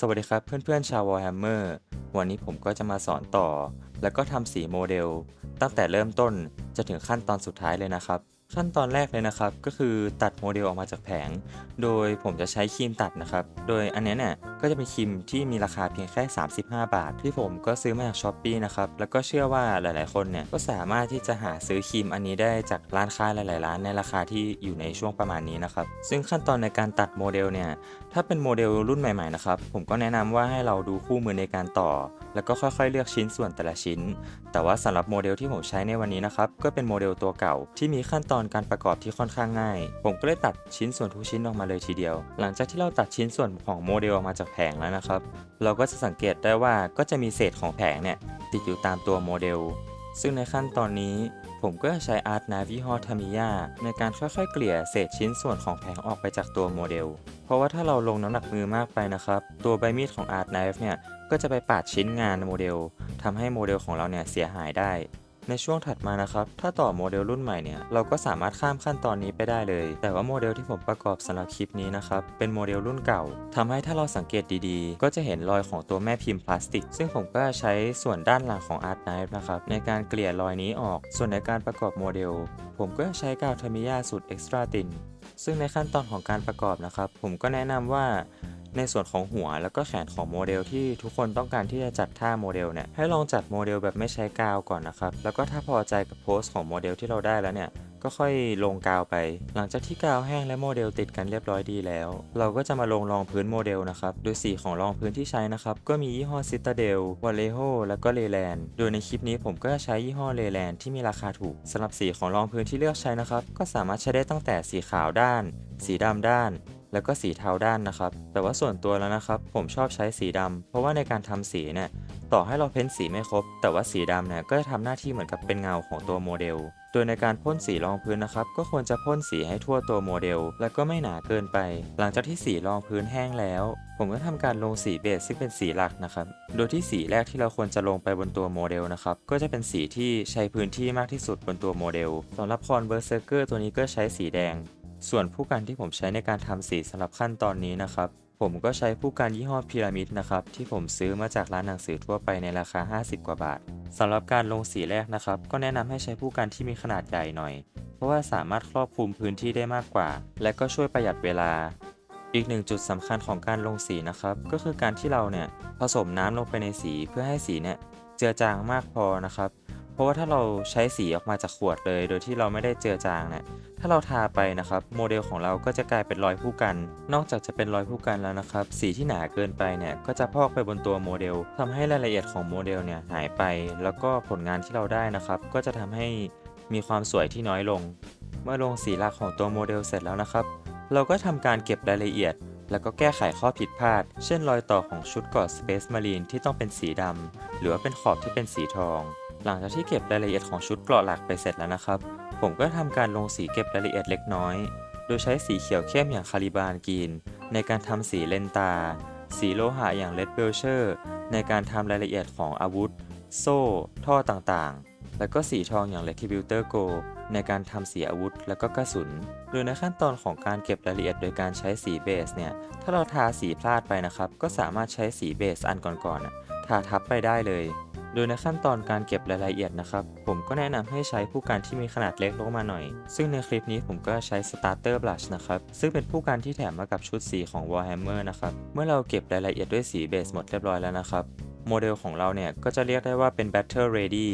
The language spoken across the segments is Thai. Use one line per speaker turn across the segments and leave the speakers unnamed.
สวัสดีครับเพื่อนๆชาว Warhammer วันนี้ผมก็จะมาสอนต่อ แล้วก็ทำสีโมเดล ตั้งแต่เริ่มต้นจะถึงขั้นตอนสุดท้ายเลยนะครับ ขั้นตอนแรกเลยนะครับ ก็คือตัดโมเดลออกมาจากแผง โดยผมจะใช้ครีมตัดนะครับ โดยอันนี้เนี่ยก็จะเป็นครีมที่มีราคาเพียงแค่ 35 บาท ที่ผมก็ซื้อมาจากช้อปปีนะครับ แล้วก็เชื่อว่าหลาย ๆ คนเนี่ยก็สามารถที่จะหาซื้อครีมอันนี้ได้จากร้านค้าหลาย ๆ ร้านในราคาที่อยู่ในช่วงประมาณนี้นะครับ ซึ่งขั้นตอนในการตัดโมเดลเนี่ย ถ้าเป็นโมเดลรุ่นใหม่ ๆ นะครับ ผมก็แนะนำว่าให้เราดูคู่มือในการต่อ แล้วก็ค่อย ๆ เลือกชิ้นส่วนแต่ละชิ้นแต่ว่าสำหรับโมเดลที่ผมใช้ในวันนี้นะครับก็เป็นโมเดลตัวเก่า ที่มีขั้นตอนการประกอบที่ค่อนข้างง่าย ผมก็เลยตัดชิ้นส่วนทุกชิ้นออกมาเลยทีเดียว หลังจากที่เราตัดชิ้นส่วนของโมเดลออกมาจากแผงแล้วนะครับ เราก็จะสังเกตได้ว่าก็จะมีเศษของแผงเนี่ยติดอยู่ตามตัวโมเดล ซึ่งในขั้นตอนนี้ ผมก็จะใช้อาร์ตนาวิฮอทามิยาในการค่อยๆเกลี่ยเศษชิ้นส่วนของแผงออกไปจากตัวโมเดล เพราะว่าถ้าเราลงน้ำหนักมือมากไปนะครับ ตัวใบมีดของอาร์ตไนฟ์เนี่ยก็จะไปปาดชิ้นงานโมเดลทำให้โมเดลของเราเนี่ยเสียหายได้ ในช่วงถัดมานะครับ ถ้าต่อโมเดลรุ่นใหม่เนี่ย เราก็สามารถข้ามขั้นตอนนี้ไปได้เลย แต่ว่าโมเดลที่ผมประกอบสำหรับคลิปนี้นะครับ เป็นโมเดลรุ่นเก่าทำให้ถ้าเราสังเกตดีๆ ก็จะเห็นรอยของตัวแม่พิมพ์พลาสติก ซึ่งผมก็ใช้ส่วนด้านหลังของ Art Knife นะครับ ในการเกลี่ยรอยนี้ออก ส่วนในการประกอบโมเดล ผมก็ใช้กาวทามิยาสูตรเอ็กซ์ตร้าตินซึ่งในขั้นตอนของการประกอบนะครับ ผมก็แนะนำว่า ในส่วนของหัวแล้วก็แขนของโมเดลที่ทุกคนต้องการที่จะจัดท่าโมเดลเนี่ยให้ลองจัดโมเดลแบบไม่ใช้กาวก่อนนะครับ แล้วก็ถ้าพอใจกับโพสของโมเดลที่เราได้แล้วเนี่ยก็ค่อยลงกาวไป หลังจากที่กาวแห้งและโมเดลติดกันเรียบร้อยดีแล้ว เราก็จะมาลงรองพื้นโมเดลนะครับ โดยสีของรองพื้นที่ใช้นะครับ ก็มียี่ห้อซิตาเดลวอลเลโฮแล้วก็เลแลนโดยในคลิปนี้ผมก็จะใช้ยี่ห้อเลแลนที่มีราคาถูกสำหรับสีของรองพื้นที่เลือกใช้นะครับ ก็สามารถใช้ได้ตั้งแต่สีขาวด้าน สีดำด้าน แล้วก็สีเทาด้านนะครับ แต่ว่าส่วนตัวแล้วนะครับ ผมชอบใช้สีดำเพราะว่าในการทำสีเนี่ยต่อให้เราเพ้นสีไม่ครบ แต่ว่าสีดำเนี่ยก็จะทำหน้าที่เหมือนกับเป็นเงาของตัวโมเดล โดยในการพ่นสีรองพื้นนะครับ ก็ควรจะพ่นสีให้ทั่วตัวโมเดล และก็ไม่หนาเกินไป หลังจากที่สีรองพื้นแห้งแล้ว ผมก็ทำการลงสีเบสซึ่งเป็นสีหลักนะครับ โดยที่สีแรกที่เราควรจะลงไปบนตัวโมเดลนะครับ ก็จะเป็นสีที่ใช้พื้นที่มากที่สุดบนตัวโมเดลสำหรับคอนเบอร์เซอร์เกอร์ตัวนี้ก็ใช้สีแดง ส่วนผู้กันที่ผมใช้ในการทำสีสำหรับขั้นตอนนี้นะครับ ผมก็ใช้ผู้กันยี่ห้อพีระมิดนะครับ ที่ผมซื้อมาจากร้านหนังสือทั่วไปในราคา 50 กว่าบาทสำหรับการลงสีแรกนะครับ ก็แนะนำให้ใช้ผู้กันที่มีขนาดใหญ่หน่อย เพราะว่าสามารถครอบคลุมพื้นที่ได้มากกว่า และก็ช่วยประหยัดเวลา อีกหนึ่งจุดสำคัญของการลงสีนะครับ ก็คือการที่เราเนี่ยผสมน้ำลงไปในสีเพื่อให้สีเนี่ยเจือจางมากพอนะครับ ราะว่าถ้าเราใช้สีออกมาจากขวดเลย โดยที่เราไม่ได้เจือจางเนี่ยถ้าเราทาไปนะครับ โมเดลของเราก็จะกลายเป็นรอยผู้กัน นอกจากจะเป็นรอยผู้กันแล้วนะครับ สีที่หนาเกินไปเนี่ยก็จะพอกไปบนตัวโมเดลทำให้รายละเอียดของโมเดลเนี่ยหายไป แล้วก็ผลงานที่เราได้นะครับ ก็จะทำให้มีความสวยที่น้อยลง เมื่อลงสีหลักของตัวโมเดลเสร็จแล้วนะครับ เราก็ทำการเก็บรายละเอียด แล้วก็แก้ไขข้อผิดพลาด เช่นรอยต่อของชุดเกาะ Space Marine ที่ต้องเป็นสีดำหรือว่าเป็นขอบที่เป็นสีทอง หลังจากที่เก็บรายละเอียดของชุดเกราะหลักไปเสร็จแล้วนะครับ ผมก็ทำการลงสีเก็บรายละเอียดเล็กน้อย โดยใช้สีเขียวเข้มอย่างคาริบานกรีน ในการทำสีเลนตา สีโลหะอย่างเลดเบลเชอร์ ในการทำรายละเอียดของอาวุธ โซ่ ท่อต่างๆ แล้วก็สีทองอย่าง Retributor Go ในการทำสีอาวุธและก็กระสุน โดยในขั้นตอนของการเก็บรายละเอียดโดยการใช้สีเบสเนี่ย ถ้าเราทาสีพลาดไปนะครับ ก็สามารถใช้สีเบสอันก่อนๆทาทับไปได้เลย โดยในขั้นตอนการเก็บรายละเอียดนะครับ ผมก็แนะนำให้ใช้ผู้กันที่มีขนาดเล็กลงมาหน่อย ซึ่งในคลิปนี้ผมก็ใช้ Starter Blush นะครับ ซึ่งเป็นผู้กันที่แถมมากับชุดสีของ Warhammer นะครับ เมื่อเราเก็บรายละเอียดด้วยสีเบสหมดเรียบร้อยแล้วนะครับ โมเดลของเราเนี่ยก็จะเรียกได้ว่าเป็น Battle Ready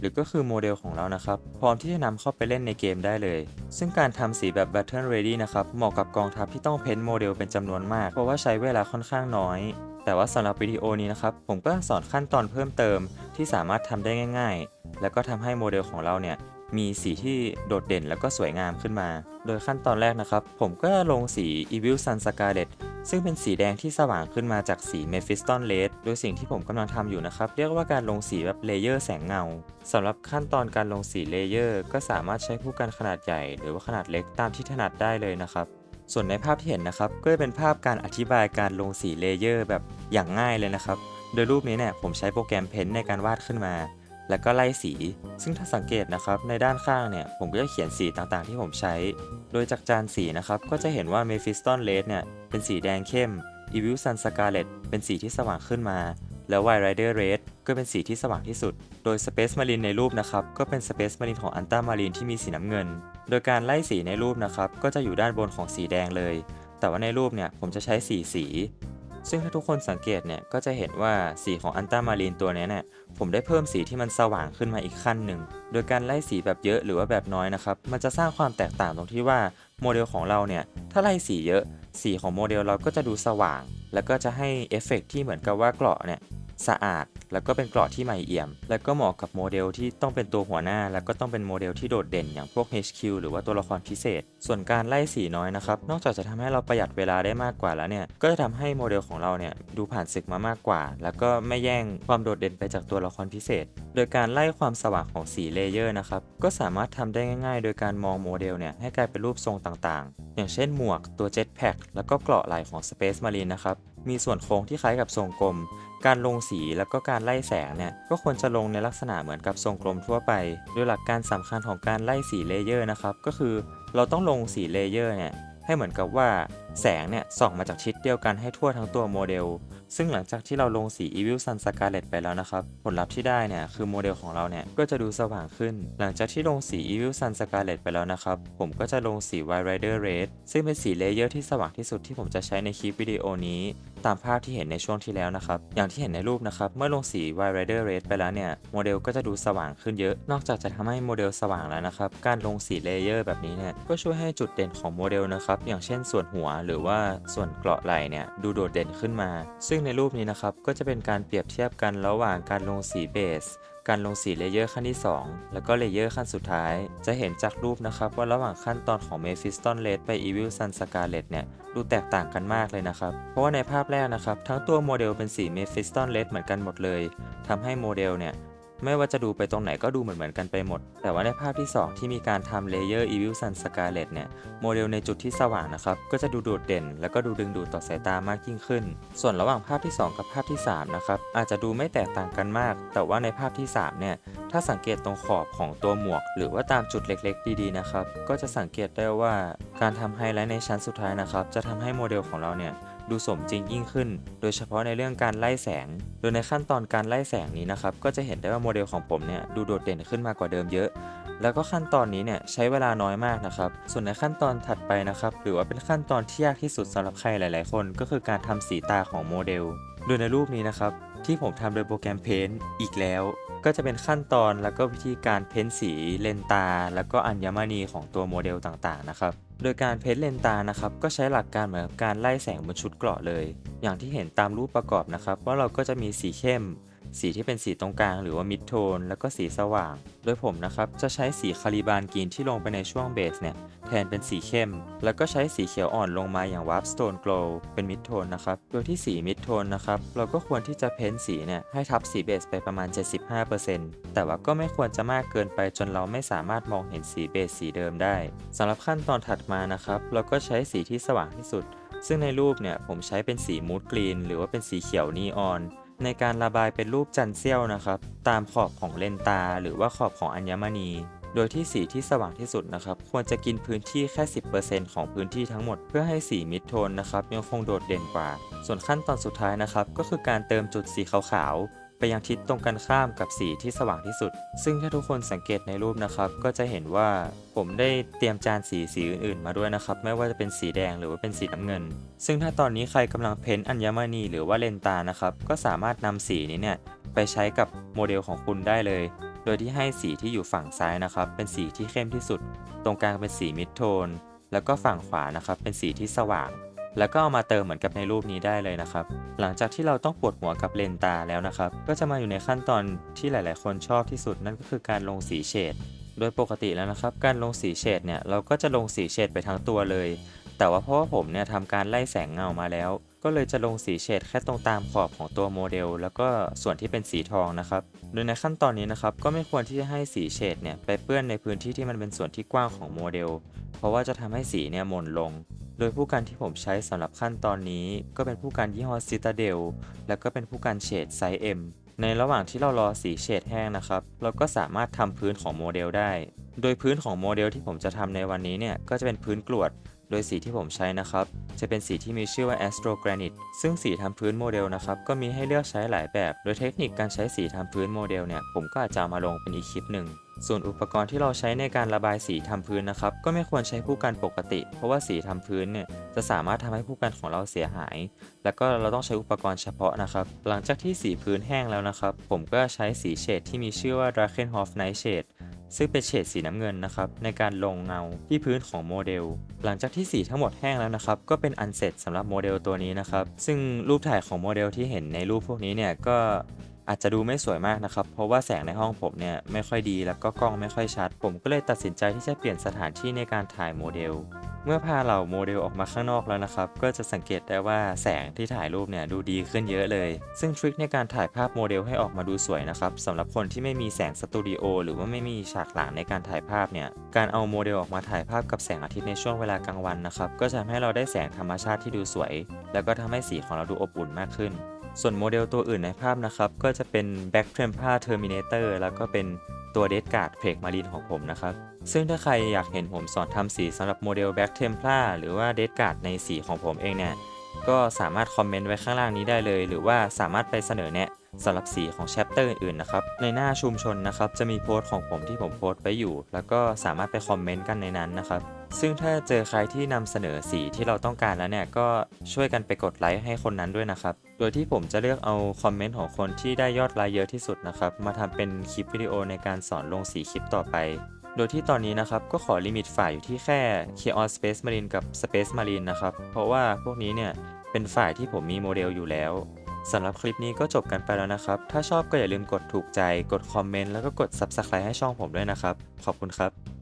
หรือก็คือโมเดลของเรานะครับ พร้อมที่จะนำเข้าไปเล่นในเกมได้เลย ซึ่งการทำสีแบบ Battle Ready นะครับ เหมาะกับกองทัพที่ต้องเพ้นท์โมเดลเป็นจำนวนมาก เพราะว่าใช้เวลาค่อนข้างน้อย แต่ว่าสำหรับวิดีโอนี้นะครับ ผมก็สอนขั้นตอนเพิ่มเติมที่สามารถทำได้ง่าย ๆ แล้วก็ทำให้โมเดลของเราเนี่ยมีสีที่โดดเด่นแล้วก็สวยงามขึ้นมา โดยขั้นตอนแรกนะครับ ผมก็ลงสี Evil Sun Scarlet ซึ่งเป็นสีแดงที่สว่างขึ้นมาจากสี Mephiston Red โดยสิ่งที่ผมกำลังทำอยู่นะครับ เรียกว่าการลงสีแบบเลเยอร์แสงเงาสำหรับขั้นตอนการลงสีเลเยอร์ก็สามารถใช้ผู้กันขนาดใหญ่ หรือว่าขนาดเล็กตามที่ถนัดได้เลยนะครับ ส่วนในภาพที่เห็นนะครับก็จะเป็นภาพการอธิบายการลงสีเลเยอร์แบบอย่างง่ายเลยนะครับ โดยรูปนี้เนี่ยผมใช้โปรแกรมเพนในการวาดขึ้นมา แล้วก็ไล่สี ซึ่งถ้าสังเกตนะครับในด้านข้างเนี่ยผมก็จะเขียนสีต่างๆ ที่ผมใช้ โดยจากจานสีนะครับก็จะเห็นว่า Mephiston Red เนี่ยเป็นสีแดงเข้ม Evil Sun Scarlet เป็นสีที่สว่างขึ้นมา แล้ว White Rider Red ก็เป็นสีที่สว่างที่สุด โดย Space Marine ในรูปนะครับก็เป็น Space Marine ของ Anta Marine ที่มีสีน้ำเงิน โดยการไล่สีในรูปนะครับ ก็จะอยู่ด้านบนของสีแดงเลย แต่ว่าในรูปเนี่ยผมจะใช้สีสี ซึ่งถ้าทุกคนสังเกตเนี่ยก็จะเห็นว่าสีของอันต้ามารีนตัวนี้เนี่ยผมได้เพิ่มสีที่มันสว่างขึ้นมาอีกขั้นหนึ่ง โดยการไล่สีแบบเยอะหรือว่าแบบน้อยนะครับ มันจะสร้างความแตกต่างตรงที่ว่าโมเดลของเราเนี่ยถ้าไล่สีเยอะ สีของโมเดลเราก็จะดูสว่าง แล้วก็จะให้เอฟเฟกต์ที่เหมือนกับว่าเกราะเนี่ย สะอาด แล้วก็เป็นเกราะที่ใหม่เอี่ยม แล้วก็เหมาะกับโมเดลที่ต้องเป็นตัวหัวหน้า แล้วก็ต้องเป็นโมเดลที่โดดเด่นอย่างพวก HQ หรือว่าตัวละครพิเศษ ส่วนการไล่สีน้อยนะครับนอกจากจะทำให้เราประหยัดเวลาได้มากกว่าแล้วเนี่ยก็จะทำให้โมเดลของเราเนี่ยดูผ่านศึกมามากกว่า แล้วก็ไม่แย่งความโดดเด่นไปจากตัวละครพิเศษ โดยการไล่ความสว่างของสีเลเยอร์นะครับก็สามารถทำได้ง่ายๆ โดยการมองโมเดลเนี่ยให้กลายเป็นรูปทรงต่างๆ อย่างเช่นหมวกตัวเจ็ตแพ็คแล้วก็เกราะไหล่ของ Space Marine นะครับ มีส่วนโค้งที่คล้ายกับทรงกลม การลงสีแล้วก็การไล่แสงเนี่ยก็ควรจะลงในลักษณะเหมือนกับทรงกลมทั่วไป โดยหลักการสำคัญของการไล่สีเลเยอร์นะครับก็คือเราต้องลงสีเลเยอร์เนี่ยให้เหมือนกับว่าแสงเนี่ยส่องมาจากชิดเดียวกันให้ทั่วทั้งตัวโมเดล ซึ่งหลังจากที่เราลงสี Evil Sun Scarlet ไปแล้วนะครับ ผลลัพธ์ที่ได้เนี่ยคือโมเดลของเราเนี่ยก็จะดูสว่างขึ้น หลังจากที่ลงสี Evil Sun Scarlet ไปแล้วนะครับ ผมก็จะลงสี White Rider Red ซึ่งเป็นสีเลเยอร์ที่สว่างที่สุดที่ผมจะใช้ในคลิปวิดีโอนี้ ตามภาพที่เห็นในช่วงที่แล้วนะครับ อย่างที่เห็นในรูปนะครับ เมื่อลงสี White Rider Red ไปแล้วเนี่ยโมเดลก็จะดูสว่างขึ้นเยอะ นอกจากจะทำให้โมเดลสว่างแล้วนะครับการลงสีเลเยอร์แบบนี้เนี่ยก็ช่วยให้จุดเด่นของโมเดลนะครับอย่างเช่นส่วนหัวหรือว่าส่วนเกราะไหล่เนี่ยดูโดดเด่นขึ้นมา ซึ่ง่งในรูปนี้นะครับก็จะเป็นการเปรียบเทียบกันระหว่างการลงสีเบส การลงสีเลเยอร์ขั้นที่ 2 แล้วก็เลเยอร์ขั้นสุดท้าย จะเห็นจากรูปนะครับว่าระหว่างขั้นตอนของเมฟิสตอนเลดไปอีวิลซันสกาเลตเนี่ยดูแตกต่างกันมากเลยนะครับ เพราะว่าในภาพแรกนะครับทั้งตัวโมเดลเป็นสีเมฟิสตอนเลดเหมือนกันหมดเลยทำให้โมเดลเนี่ย ไม่ว่าจะดูไปตรงไหนก็ดูเหมือนเหมือนกันไปหมด แต่ว่าในภาพที่ 2 ที่มีการทำเลเยอร์ Evil Sun Scarlet เนี่ย โมเดลในจุดที่สว่างนะครับ ก็จะดูโดดเด่น แล้วก็ดูดึงดูดต่อสายตามากยิ่งขึ้น ส่วนระหว่างภาพที่ 2 กับภาพที่ 3 นะครับ อาจจะดูไม่แตกต่างกันมาก แต่ว่าในภาพที่ 3 เนี่ย ถ้าสังเกตตรงขอบของตัวหมวก หรือว่าตามจุดเล็กๆ ดีๆ นะครับ ก็จะสังเกตได้ว่าการทำไฮไลท์ในชั้นสุดท้ายนะครับ จะทำให้โมเดลของเราเนี่ย ดูสมจริงยิ่งขึ้น โดยเฉพาะในเรื่องการไล่แสง โดยในขั้นตอนการไล่แสงนี้นะครับ ก็จะเห็นได้ว่าโมเดลของผมเนี่ยดูโดดเด่นขึ้นมากว่าเดิมเยอะ แล้วก็ขั้นตอนนี้เนี่ยใช้เวลาน้อยมากนะครับ ส่วนในขั้นตอนถัดไปนะครับ หรือว่าเป็นขั้นตอนที่ยากที่สุดสำหรับใครหลาย ๆ คน ก็คือการทำสีตาของโมเดล โดยในรูปนี้นะครับที่ผมทำโดยโปรแกรม Paint อีกแล้ว ก็จะเป็นขั้นตอนแล้วก็วิธีการเพ้นสีเลนตา แล้วก็อัญมณีของตัวโมเดลต่างๆนะครับ โดยการเพ้นเลนตานะครับก็ใช้หลักการเหมือนการไล่แสงบนชุดเกราะเลย อย่างที่เห็นตามรูปประกอบนะครับว่าเราก็จะมีสีเข้ม สีที่เป็นสีตรงกลางหรือว่ามิดโทนแล้วก็สีสว่าง โดยผมนะครับจะใช้สีคาริบานกรีนที่ลงไปในช่วงเบสเนี่ยแทนเป็นสีเข้ม แล้วก็ใช้สีเขียวอ่อนลงมาอย่างวาร์ปสโตนโกลเป็นมิดโทนนะครับ โดยที่สีมิดโทนนะครับเราก็ควรที่จะเพ้นสีเนี่ยให้ทับสีเบสไปประมาณ 75%แต่ว่าก็ไม่ควรจะมากเกินไปจนเราไม่สามารถมองเห็นสีเบสสีเดิมได้สำหรับขั้นตอนถัดมานะครับเราก็ใช้สีที่สว่างที่สุด ซึ่งในรูปเนี่ยผมใช้เป็นสีมูดกรีนหรือว่าเป็นสีเขียวนีออน ในการระบายเป็นรูปจันเซี่ยวนะครับ ตามขอบของเลนตา หรือว่าขอบของอัญมณี โดยที่สีที่สว่างที่สุดนะครับ ควรจะกินพื้นที่แค่ 10%ของพื้นที่ทั้งหมด เพื่อให้สีมิดโทนนะครับยังคงโดดเด่นกว่า ส่วนขั้นตอนสุดท้ายนะครับ ก็คือการเติมจุดสีขาวๆ ไปยังทิศตรงกันข้ามกับสีที่สว่างที่สุด ซึ่งถ้าทุกคนสังเกตในรูปนะครับ ก็จะเห็นว่าผมได้เตรียมจานสีสีอื่นๆ มาด้วยนะครับ ไม่ว่าจะเป็นสีแดงหรือว่าเป็นสีน้ำเงิน ซึ่งถ้าตอนนี้ใครกำลังเพ้นอัญมณีหรือว่าเลนตานะครับ ก็สามารถนำสีนี้เนี่ยไปใช้กับโมเดลของคุณได้เลย โดยที่ให้สีที่อยู่ฝั่งซ้ายนะครับ เป็นสีที่เข้มที่สุด ตรงกลางเป็นสีมิดโทน แล้วก็ฝั่งขวานะครับ เป็นสีที่สว่าง แล้วก็เอามาเติมเหมือนกับในรูปนี้ได้เลยนะครับ หลังจากที่เราต้องปวดหัวกับเลนตาแล้วนะครับ ก็จะมาอยู่ในขั้นตอนที่หลาย ๆ คนชอบที่สุดนั่นก็คือการลงสีเฉด โดยปกติแล้วนะครับ การลงสีเฉดเนี่ยเราก็จะลงสีเฉดไปทั้งตัวเลย แต่ว่าเพราะว่าผมเนี่ยทำการไล่แสงเงามาแล้ว ก็เลยจะลงสีเฉดแค่ตรงตามขอบของตัวโมเดล แล้วก็ส่วนที่เป็นสีทองนะครับ โดยในขั้นตอนนี้นะครับก็ไม่ควรที่จะให้สีเฉดเนี่ยไปเปื้อนในพื้นที่ที่มันเป็นส่วนที่กว้างของโมเดล เพราะว่าจะทำให้สีเนี่ยหม่นลง โดยผู้กันที่ผมใช้สำหรับขั้นตอนนี้ ก็เป็นผู้กันยี่ห้อซิตาเดลแล้วก็เป็นผู้กันเฉดไซส์ M ในระหว่างที่เรารอสีเฉดแห้งนะครับ เราก็สามารถทำพื้นของโมเดลได้ โดยพื้นของโมเดลที่ผมจะทำในวันนี้เนี่ย ก็จะเป็นพื้นกรวด โดยสีที่ผมใช้นะครับ จะเป็นสีที่มีชื่อว่า Astro Granite ซึ่งสีทำพื้นโมเดลนะครับก็มีให้เลือกใช้หลายแบบ โดยเทคนิคการใช้สีทำพื้นโมเดลเนี่ยผมก็อาจจะามาลงเป็นอีกคลิปหนึ่งส่วนอุปกรณ์ที่เราใช้ในการระบายสีทำพื้นนะครับก็ไม่ควรใช้ผู้กันปกติ เพราะว่าสีทำพื้นเนี่ยจะสามารถทำให้ผู้กันของเราเสียหาย แล้วก็เราต้องใช้อุปกรณ์เฉพาะนะครับ หลังจากที่สีพื้นแห้งแล้วนะครับ ผมก็ใช้สีเฉดที่มีชื่อว่า Drakenhof Night Shade ซึ่งเป็นเฉดสีน้ำเงินนะครับในการลงเงาที่พื้นของโมเดล หลังจากที่สีทั้งหมดแห้งแล้วนะครับก็เป็นอันเสร็จสำหรับโมเดลตัวนี้นะครับซึ่งรูปถ่ายของโมเดลที่เห็นในรูปพวกนี้เนี่ยก็ อาจจะดูไม่สวยมากนะครับ เพราะว่าแสงในห้องผมเนี่ยไม่ค่อยดีแล้วก็กล้องไม่ค่อยชัด ผมก็เลยตัดสินใจที่จะเปลี่ยนสถานที่ในการถ่ายโมเดล เมื่อพาเหล่าโมเดลออกมาข้างนอกแล้วนะครับ ก็จะสังเกตได้ว่าแสงที่ถ่ายรูปเนี่ยดูดีขึ้นเยอะเลย ซึ่งทริคในการถ่ายภาพโมเดลให้ออกมาดูสวยนะครับสำหรับคนที่ไม่มีแสงสตูดิโอหรือว่าไม่มีฉากหลังในการถ่ายภาพเนี่ย การเอาโมเดลออกมาถ่ายภาพกับแสงอาทิตย์ในช่วงเวลากลางวันนะครับ ก็จะทำให้เราได้แสงธรรมชาติที่ดูสวย แล้วก็ทำให้สีของเราดูอบอุ่นมากขึ้น ส่วนโมเดลตัวอื่นในภาพนะครับ ก็จะเป็น Back t r e m p a Terminator แล้วก็เป็นตัว Dead Guard p r e g Marine ของผมนะครับ ซึ่งถ้าใครอยากเห็นผมสอนทำสีสำหรับโมเดล Back Templar หรือว่า Dead Guard ในสีของผมเองเนี่ย ก็สามารถคอมเมนต์ไว้ข้างล่างนี้ได้เลย หรือว่าสามารถไปเสนอแนะ สำหรับสีของแชปเตอร์อื่นๆนะครับ ในหน้าชุมชนนะครับจะมีโพสต์ของผมที่ผมโพสต์ไว้อยู่ แล้วก็สามารถไปคอมเมนต์กันในนั้นนะครับ ซึ่งถ้าเจอใครที่นำเสนอสีที่เราต้องการแล้วเนี่ยก็ช่วยกันไปกดไลค์ให้คนนั้นด้วยนะครับ โดยที่ผมจะเลือกเอาคอมเมนต์ของคนที่ได้ยอดไลค์เยอะที่สุดนะครับ มาทำเป็นคลิปวิดีโอในการสอนลงสีคลิปต่อไป โดยที่ตอนนี้นะครับก็ขอลิมิตฝ่ายอยู่ที่แค่ Chaos Space Marine กับ Space Marine นะครับ เพราะว่าพวกนี้เนี่ยเป็นฝ่ายที่ผมมีโมเดลอยู่แล้ว สำหรับคลิปนี้ก็จบกันไปแล้วนะครับ ถ้าชอบก็อย่าลืมกดถูกใจ กดคอมเมนต์แล้วก็กด Subscribe ให้ช่องผมด้วยนะครับ ขอบคุณครับ